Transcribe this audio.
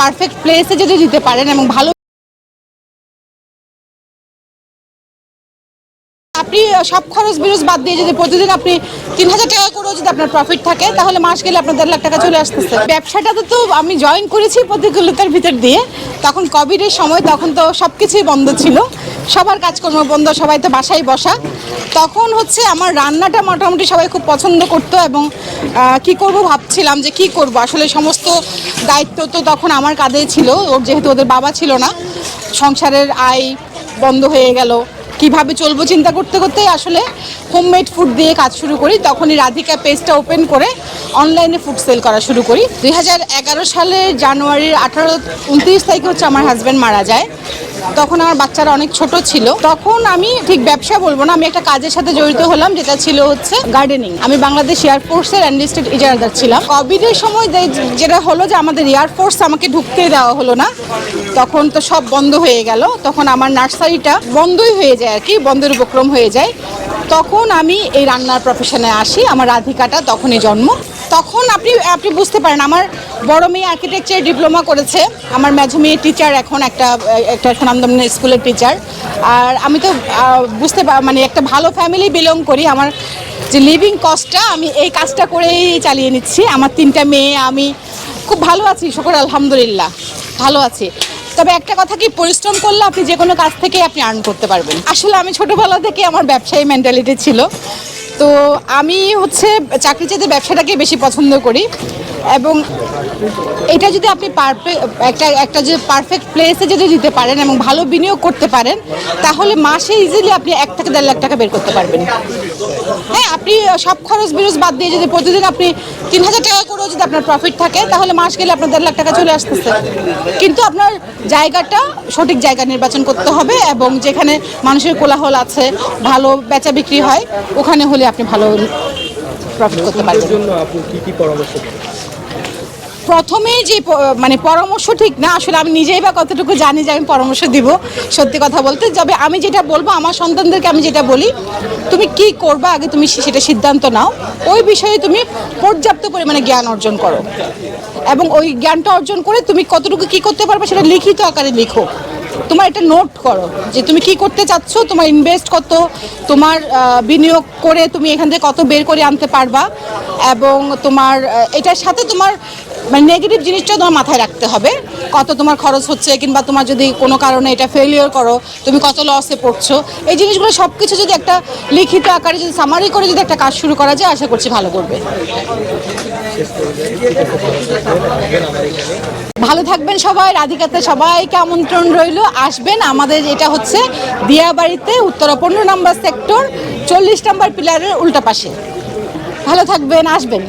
Perfect প্লেসে যদি দিতে পারেন এবং ভালো আপনি সব খরচ বিরোজ বাদ দিয়ে যদি প্রতিদিন আপনি তিন হাজার টাকা করেও যদি আপনার প্রফিট থাকে, তাহলে মাস গেলে আপনার দেড় লাখ টাকা চলে আসতেছে। ব্যবসাটাতে তো আমি জয়েন করেছি প্রতিকূলতার ভিতর দিয়ে, তখন কোভিডের সময় তখন তো সব কিছুই বন্ধ ছিল। সবার কাজকর্ম বন্ধ, সবাই তো বাসায় বসা। তখন হচ্ছে আমার রান্নাটা মোটামুটি সবাই খুব পছন্দ করতো এবং কি করব ভাবছিলাম যে কি করব। আসলে সমস্ত দায়িত্ব তো তখন আমার কাঁধেই ছিল, ওর যেহেতু ওদের বাবা ছিল না। সংসারের আয় বন্ধ হয়ে গেল। কীভাবে চলবো চিন্তা করতে করতে আসলে হোমমেড ফুড দিয়ে কাজ শুরু করি। তখনই রাধিকা পেজটা ওপেন করে অনলাইনে ফুড সেল করা শুরু করি। দুই সালের জানুয়ারির আঠারো, উনত্রিশ তারিখে হচ্ছে আমার হাজব্যান্ড মারা যায়। তখন আমার বাচ্চারা অনেক ছোট ছিল। তখন আমি ঠিক ব্যবসা বলব না, আমি একটা কাজের সাথে জড়িত হলাম, যেটা ছিল হচ্ছে গার্ডেনিং আমি বাংলাদেশ এয়ারফোর্সের অ্যান্ডিস্টেড ইজারাদার ছিলাম। কোভিডের সময় যেটা হলো যে আমাদের এয়ারফোর্স আমাকে ঢুকতেই দেওয়া হলো না। তখন তো সব বন্ধ হয়ে গেল। তখন আমার নার্সারিটা বন্ধই হয়ে যায় আর কি, বন্ধের উপক্রম হয়ে যায়। তখন আমি এই রান্নার প্রফেশনে আসি, আমার রাধিকাটা তখনই জন্ম। তখন আপনি বুঝতে পারেন, আমার বড় মেয়ে আর্কিটেকচার ডিপ্লোমা করেছে। আমার মেঝো মেয়ে টিচার এখন একটা একটা সুনামদমন স্কুলের টিচার আর আমি তো বুঝতে মানে একটা ভালো ফ্যামিলি বিলং করি। আমার যে লিভিং কস্টটা আমি এই কাজটা করেই চালিয়ে নিচ্ছি। আমার তিনটা মেয়ে, আমি খুব ভালো আছি, শুকর আলহামদুলিল্লাহ, ভালো আছি। তবে একটা কথা কি, পরিশ্রম করলে আপনি যে কোনো কাজ থেকে আপনি আর্ন করতে পারবেন। আসলে আমি ছোটোবেলা থেকে আমার ব্যবসায়ী মেন্টালিটি ছিল। তো আমি হচ্ছে চাকরি চাইতে ব্যবসাটাকে বেশি পছন্দ করি এবং এটা যদি আপনি পারফে- একটা একটা যে পারফেক্ট প্লেসে যদি দিতে পারেন এবং ভালো বিনিয়োগ করতে পারেন, তাহলে মাসে ইজিলি আপনি এক থেকে দেড় লাখ টাকা বের করতে পারবেন। হ্যাঁ আপনি সব খরচ বিরোধ বাদ দিয়ে যদি প্রতিদিন আপনি তিন হাজার টাকা করেও যদি আপনার প্রফিট থাকে, তাহলে মাস গেলে আপনার দেড় লাখ টাকা চলে আসতেছে। কিন্তু আপনার জায়গাটা সঠিক জায়গা নির্বাচন করতে হবে এবং যেখানে মানুষের কোলাহল আছে, ভালো বেচা বিক্রি হয়, ওখানে হলে আপনি ভালো প্রফিট করতে পারবেন। প্রথমেই যে মানে পরামর্শ ঠিক না, আসলে আমি নিজেই বা কতটুকু জানি যে আমি পরামর্শ দিব সত্যি কথা বলতে। তবে আমি যেটা বলব, আমার সন্তানদেরকে আমি যেটা বলি, তুমি কি করবা আগে তুমি সেটা সিদ্ধান্ত নাও। ওই বিষয়ে তুমি পর্যাপ্ত পরিমাণে জ্ঞান অর্জন করো। এবং ওই জ্ঞানটা অর্জন করে তুমি কতটুকু কি করতে পারবে সেটা লিখিত আকারে লিখো। তোমার এটা নোট করো যে তুমি কি করতে চাচ্ছ, তোমার ইনভেস্ট কত, তোমার বিনিয়োগ করে তুমি এখান থেকে কত বের করে আনতে পারবা, এবং তোমার এটার সাথে তোমার মানে নেগেটিভ জিনিসটাও তোমার মাথায় রাখতে হবে। কত তোমার খরচ হচ্ছে কিংবা তোমার যদি কোনো কারণে এটা ফেলিওর করো, তুমি কত লসে পড়ছো। এই জিনিসগুলো সব কিছু যদি একটা লিখিত আকারে যদি সামারি করে যদি একটা কাজ শুরু করা যায়, আশা করছি ভালো করবে। ভালো থাকবেন সবাই, রাধিকাতে সবাইকে আমন্ত্রণ রইল। আসবেন, আমাদের এটা হচ্ছে দিয়াবাড়িতে, উত্তরা পনেরো নম্বর সেক্টর চল্লিশ নম্বর পিলারের উল্টা পাশে। ভালো থাকবেন, আসবেন।